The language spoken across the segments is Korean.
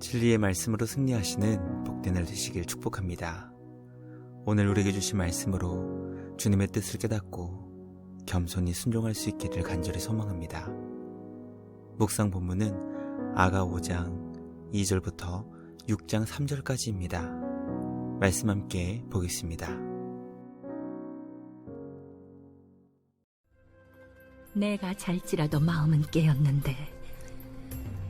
진리의 말씀으로 승리하시는 복된 날 되시길 축복합니다. 오늘 우리에게 주신 말씀으로 주님의 뜻을 깨닫고 겸손히 순종할 수 있기를 간절히 소망합니다. 묵상 본문은 아가 5장 2절부터 6장 3절까지입니다. 말씀 함께 보겠습니다. 내가 잘지라도 마음은 깨었는데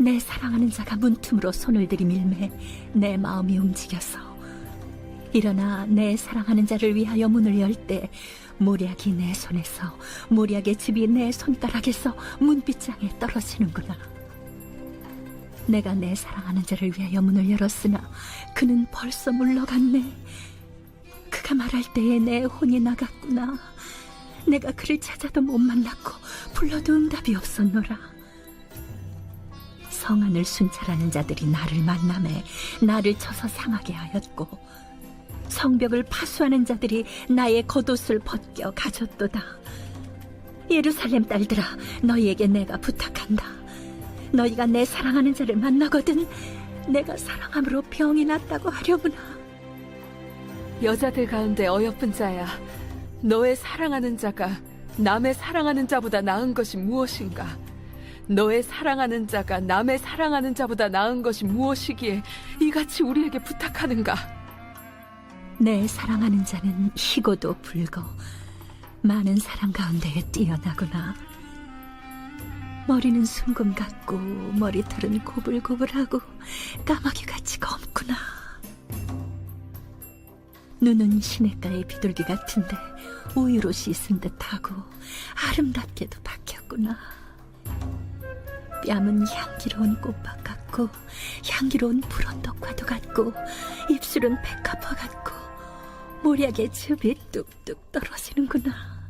내 사랑하는 자가 문틈으로 손을 들이밀매 내 마음이 움직여서. 일어나 내 사랑하는 자를 위하여 문을 열 때 모략이 내 손에서 모략의 즙이 내 손가락에서 문빗장에 떨어지는구나. 내가 내 사랑하는 자를 위하여 문을 열었으나 그는 벌써 물러갔네. 그가 말할 때에 내 혼이 나갔구나. 내가 그를 찾아도 못 만났고 불러도 응답이 없었노라. 성안을 순찰하는 자들이 나를 만남에 나를 쳐서 상하게 하였고 성벽을 파수하는 자들이 나의 겉옷을 벗겨 가졌도다. 예루살렘 딸들아 너희에게 내가 부탁한다. 너희가 내 사랑하는 자를 만나거든 내가 사랑함으로 병이 났다고 하려구나. 여자들 가운데 어여쁜 자야. 너의 사랑하는 자가 남의 사랑하는 자보다 나은 것이 무엇인가? 너의 사랑하는 자가 남의 사랑하는 자보다 나은 것이 무엇이기에 이같이 우리에게 부탁하는가? 내 사랑하는 자는 희고도 붉어 많은 사랑 가운데에 뛰어나구나. 머리는 순금 같고 머리털은 고불고불하고 까마귀 같이 검구나. 눈은 시냇가의 비둘기 같은데 우유로 씻은 듯하고 아름답게도 박혔구나. 뺨은 향기로운 꽃밭 같고 향기로운 불언덕과도 같고 입술은 백합화 같고 모략의 즙이 뚝뚝 떨어지는구나.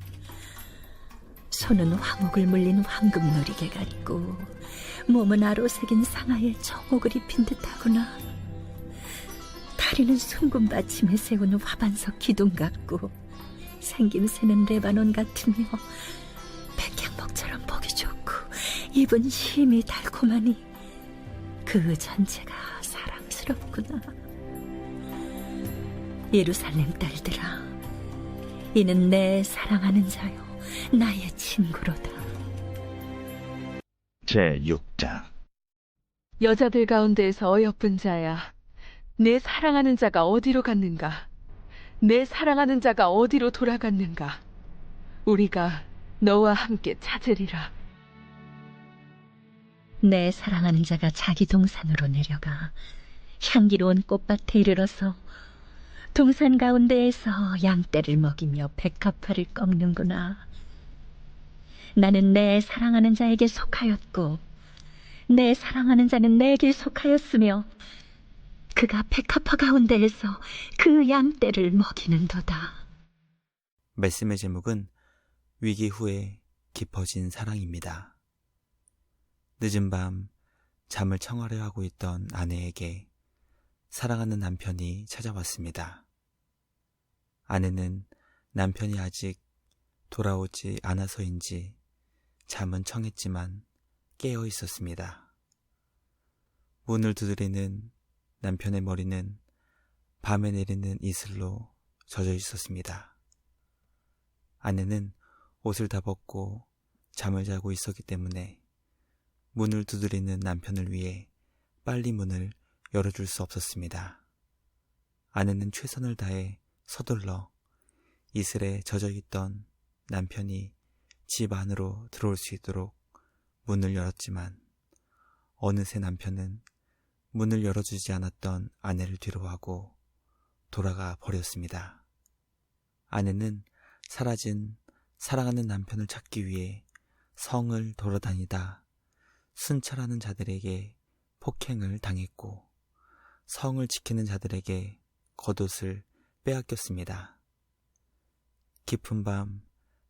손은 황옥을 물린 황금 놀이개 같고 몸은 아로색인 상하에 정옥을 입힌 듯하구나. 다리는 숭금 받침에 세운 화반석 기둥 같고 생김새는 레바논 같으며 입은 힘이 달콤하니 그 전체가 사랑스럽구나. 예루살렘 딸들아, 이는 내 사랑하는 자요, 나의 친구로다. 제6장 여자들 가운데에서 어여쁜 자야. 내 사랑하는 자가 어디로 갔는가? 내 사랑하는 자가 어디로 돌아갔는가? 우리가 너와 함께 찾으리라. 내 사랑하는 자가 자기 동산으로 내려가 향기로운 꽃밭에 이르러서 동산 가운데에서 양떼를 먹이며 백합화를 꺾는구나. 나는 내 사랑하는 자에게 속하였고 내 사랑하는 자는 내게 속하였으며 그가 백합화 가운데에서 그 양떼를 먹이는도다. 말씀의 제목은 위기 후에 깊어진 사랑입니다. 늦은 밤 잠을 청하려 하고 있던 아내에게 사랑하는 남편이 찾아왔습니다. 아내는 남편이 아직 돌아오지 않아서인지 잠은 청했지만 깨어 있었습니다. 문을 두드리는 남편의 머리는 밤에 내리는 이슬로 젖어 있었습니다. 아내는 옷을 다 벗고 잠을 자고 있었기 때문에 문을 두드리는 남편을 위해 빨리 문을 열어줄 수 없었습니다. 아내는 최선을 다해 서둘러 이슬에 젖어 있던 남편이 집 안으로 들어올 수 있도록 문을 열었지만 어느새 남편은 문을 열어주지 않았던 아내를 뒤로 하고 돌아가 버렸습니다. 아내는 사라진 사랑하는 남편을 찾기 위해 성을 돌아다니다 순찰하는 자들에게 폭행을 당했고 성을 지키는 자들에게 겉옷을 빼앗겼습니다. 깊은 밤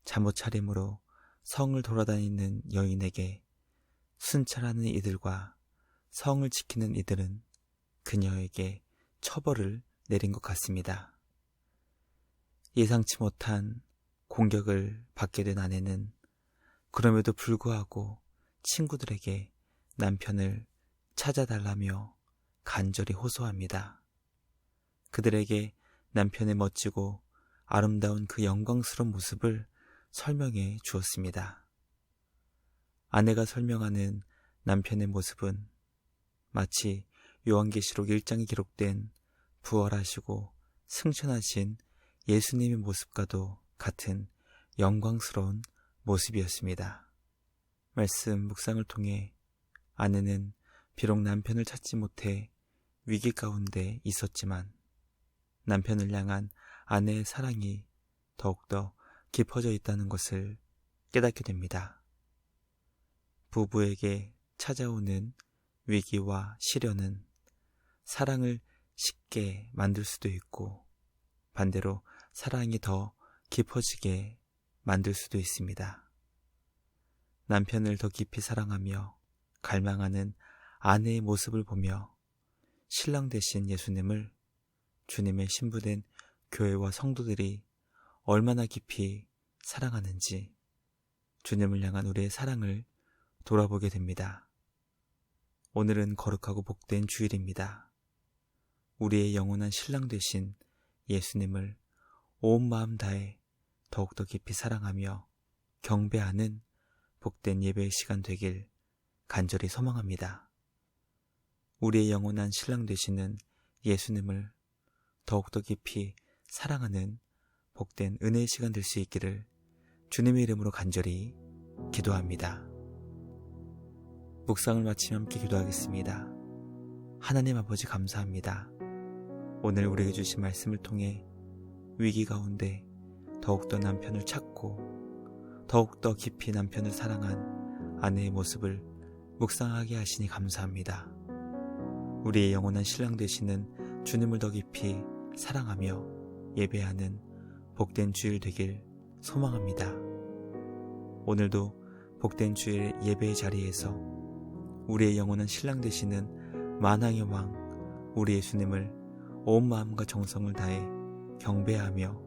잠옷 차림으로 성을 돌아다니는 여인에게 순찰하는 이들과 성을 지키는 이들은 그녀에게 처벌을 내린 것 같습니다. 예상치 못한 공격을 받게 된 아내는 그럼에도 불구하고 친구들에게 남편을 찾아달라며 간절히 호소합니다. 그들에게 남편의 멋지고 아름다운 그 영광스러운 모습을 설명해 주었습니다. 아내가 설명하는 남편의 모습은 마치 요한계시록 1장에 기록된 부활하시고 승천하신 예수님의 모습과도 같은 영광스러운 모습이었습니다. 말씀 묵상을 통해 아내는 비록 남편을 찾지 못해 위기 가운데 있었지만 남편을 향한 아내의 사랑이 더욱더 깊어져 있다는 것을 깨닫게 됩니다. 부부에게 찾아오는 위기와 시련은 사랑을 쉽게 만들 수도 있고 반대로 사랑이 더 깊어지게 만들 수도 있습니다. 남편을 더 깊이 사랑하며 갈망하는 아내의 모습을 보며 신랑 되신 예수님을 주님의 신부된 교회와 성도들이 얼마나 깊이 사랑하는지 주님을 향한 우리의 사랑을 돌아보게 됩니다. 오늘은 거룩하고 복된 주일입니다. 우리의 영원한 신랑 되신 예수님을 온 마음 다해 더욱더 깊이 사랑하며 경배하는 복된 예배의 시간 되길 간절히 소망합니다. 우리의 영원한 신랑 되시는 예수님을 더욱더 깊이 사랑하는 복된 은혜의 시간 될 수 있기를 주님의 이름으로 간절히 기도합니다. 묵상을 마치며 함께 기도하겠습니다. 하나님 아버지 감사합니다. 오늘 우리에게 주신 말씀을 통해 위기 가운데 더욱더 남편을 찾고 더욱더 깊이 남편을 사랑한 아내의 모습을 묵상하게 하시니 감사합니다. 우리의 영원한 신랑 되시는 주님을 더 깊이 사랑하며 예배하는 복된 주일 되길 소망합니다. 오늘도 복된 주일 예배의 자리에서 우리의 영원한 신랑 되시는 만왕의 왕 우리 예수님을 온 마음과 정성을 다해 경배하며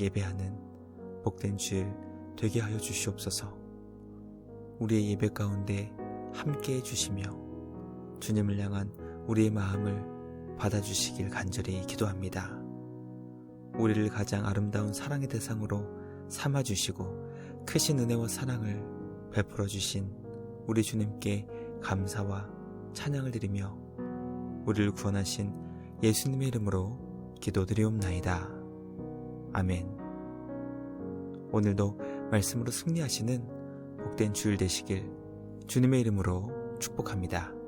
예배하는 복된 주일 되게 하여 주시옵소서. 우리의 예배 가운데 함께 해주시며 주님을 향한 우리의 마음을 받아주시길 간절히 기도합니다. 우리를 가장 아름다운 사랑의 대상으로 삼아주시고 크신 은혜와 사랑을 베풀어 주신 우리 주님께 감사와 찬양을 드리며 우리를 구원하신 예수님의 이름으로 기도드리옵나이다. 아멘. 오늘도 말씀으로 승리하시는 복된 주일 되시길 주님의 이름으로 축복합니다.